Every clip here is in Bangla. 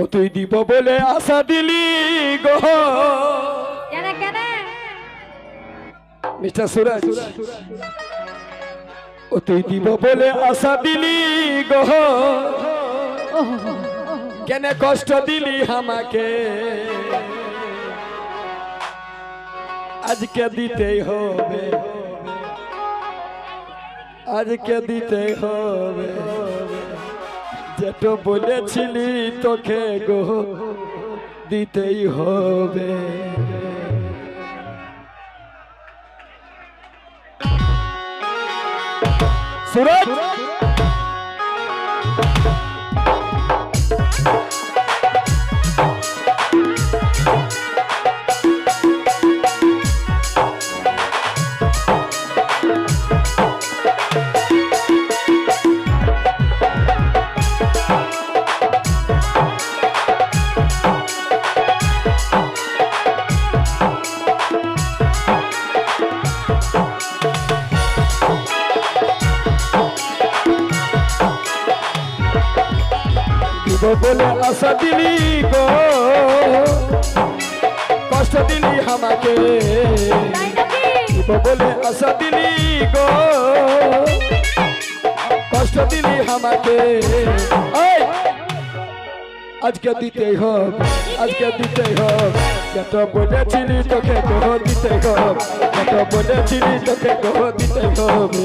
ও তুই দিব বলে আশা দিলি গো। কেন কেন? মিস্টার সুরাজ ও তুই দিব বলে আশা দিলি গো। কেন কষ্ট দিলি আমাকে? আজকে দিতেই হবে। আজকে দিতেই হবে। যেটা বলেছিলি তোকে গো দিতেই হবে। সুরজ! বলে আশা দিলি গো। কষ্ট দিলি আমাকে। বলে আশা দিলি গো। কষ্ট দিলি আমাকে! আজকে দিতেই হোক আজকে দিতেই হোক। যত বলেছিলি তোকে গো দিতে হোক যত বলেছিলি তোকে গো দিতে হবে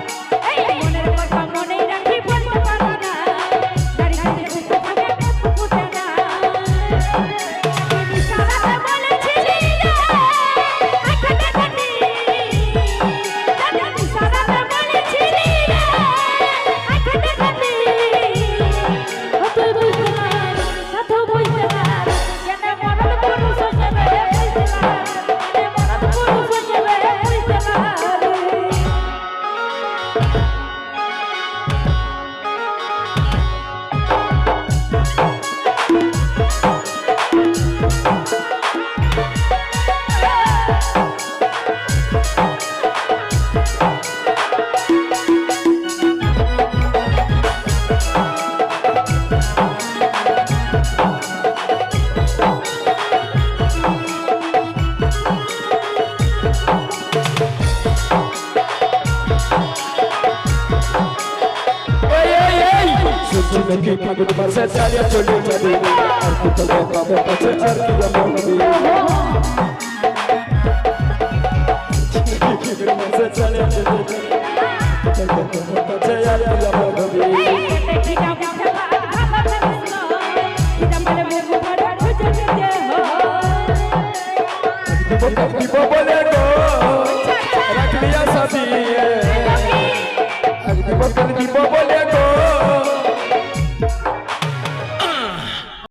শুনছি নাকি ফাগুন মাসে চালিয়ে চলে যাবে আর কোথাও পাবে কাছে আর কি বলবি ফাগুন মাসে চালিয়ে চলে যাবে কাছে আর কি বলবি দিব দিব বলে গো রাখলিয়া